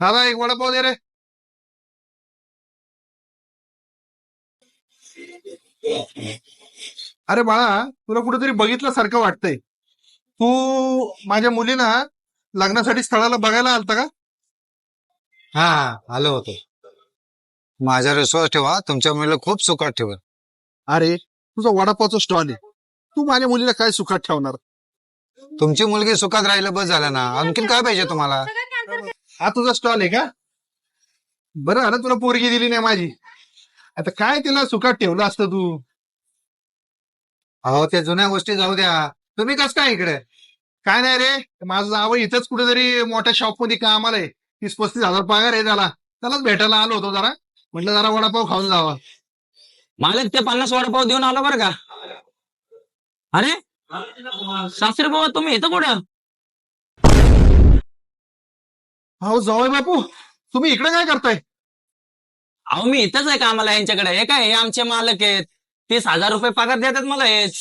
दादा एक वडापाव दे रे अरे बाळा तुला कुठेतरी बघितल्यासारखं वाटतंय. तू माझ्या मुलीना लग्नासाठी स्थळाला बघायला आलता का? हा आलो होतो. माझ्यावर विश्वास ठेवा तुमच्या मुलीला खूप सुखात ठेवा अरे तुझा वडापावचा स्टॉल आहे. तू माझ्या मुलीला काय सुखात ठेवणार? तुमची मुलगी सुखात राहिलं बस झालं ना. आणखीन काय पाहिजे तुम्हाला? हा तुझा स्टॉल आहे का? बरं आलं तुला पोरगी दिली नाही माझी. आता काय तिला सुखात ठेवलं असतं तू? अहो त्या जुन्या गोष्टी जाऊ द्या. तुम्ही कस काय इकडे? काय नाही रे माझं जावं इथंच कुठेतरी मोठ्या शॉपमध्ये कामाला आहे तीस पस्तीस हजार पगार आहे त्याला. त्यालाच भेटायला आलो होतो जरा. म्हटलं जरा वडापाव खाऊन जावा. मालक ते पन्नास वडापाव देऊन आलो बरं का? अरे? सासरे बाबा तुम्ही इथं कुठं? हो जावय बापू तुम्ही इकडे काय करताय? अहो मी इथंच आहे कामाला यांच्याकडे. हे काय हे आमचे मालक आहेत. तीस हजार रुपये पगार देतात मला हेच